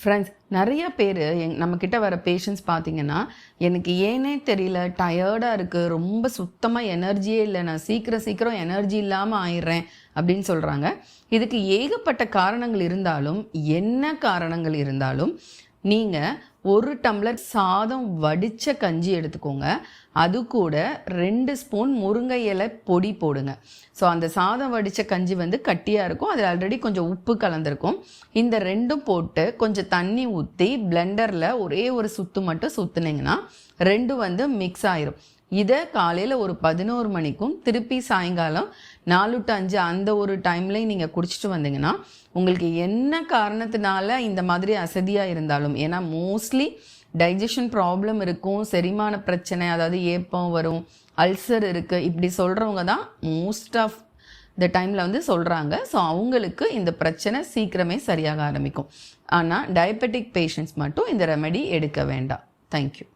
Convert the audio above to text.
Friends நிறைய பேர் எங் நம்மக்கிட்ட வர பேஷண்ட்ஸ் பார்த்தீங்கன்னா எனக்கு ஏனே தெரியல டயர்டாக இருக்குது ரொம்ப சுத்தமாக எனர்ஜியே இல்லை நான் சீக்கிரம் சீக்கிரம் எனர்ஜி இல்லாமல் ஆயிடுறேன் அப்படின்னு சொல்கிறாங்க இதுக்கு ஏகப்பட்ட காரணங்கள் இருந்தாலும் என்ன காரணங்கள் இருந்தாலும் நீங்கள் ஒரு டம்ளர் சாதம் வடித்த கஞ்சி எடுத்துக்கோங்க. அது கூட ரெண்டு ஸ்பூன் முருங்கை இலை பொடி போடுங்க. ஸோ அந்த சாதம் வடித்த கஞ்சி வந்து கட்டியாக இருக்கும். அதில் ஆல்ரெடி கொஞ்சம் உப்பு கலந்துருக்கும். இந்த ரெண்டும் போட்டு கொஞ்சம் தண்ணி ஊற்றி பிளெண்டரில் ஒரே ஒரு சுத்து மட்டும் சுற்றுனீங்கன்னா ரெண்டும் வந்து மிக்ஸ் ஆயிரும். இதை காலையில் ஒரு பதினோரு மணிக்கும் திருப்பி சாயங்காலம் நாலு டு அஞ்சு அந்த ஒரு டைம்லையும் நீங்கள் குடிச்சிட்டு வந்தீங்கன்னா உங்களுக்கு என்ன காரணத்தினால இந்த மாதிரி அசதியாக இருந்தாலும் ஏன்னா மோஸ்ட்லி டைஜஷன் ப்ராப்ளம் இருக்கும் செரிமான பிரச்சனை அதாவது ஏப்பம் வரும் அல்சர் இருக்குது இப்படி சொல்கிறவங்க தான் மோஸ்ட் ஆஃப் இந்த டைமில் வந்து சொல்கிறாங்க ஸோ அவங்களுக்கு இந்த பிரச்சனை சீக்கிரமே சரியாக ஆரம்பிக்கும். ஆனால் டயபெட்டிக் பேஷண்ட்ஸ் மட்டும் இந்த ரெமெடி எடுக்க வேண்டாம். தேங்க்யூ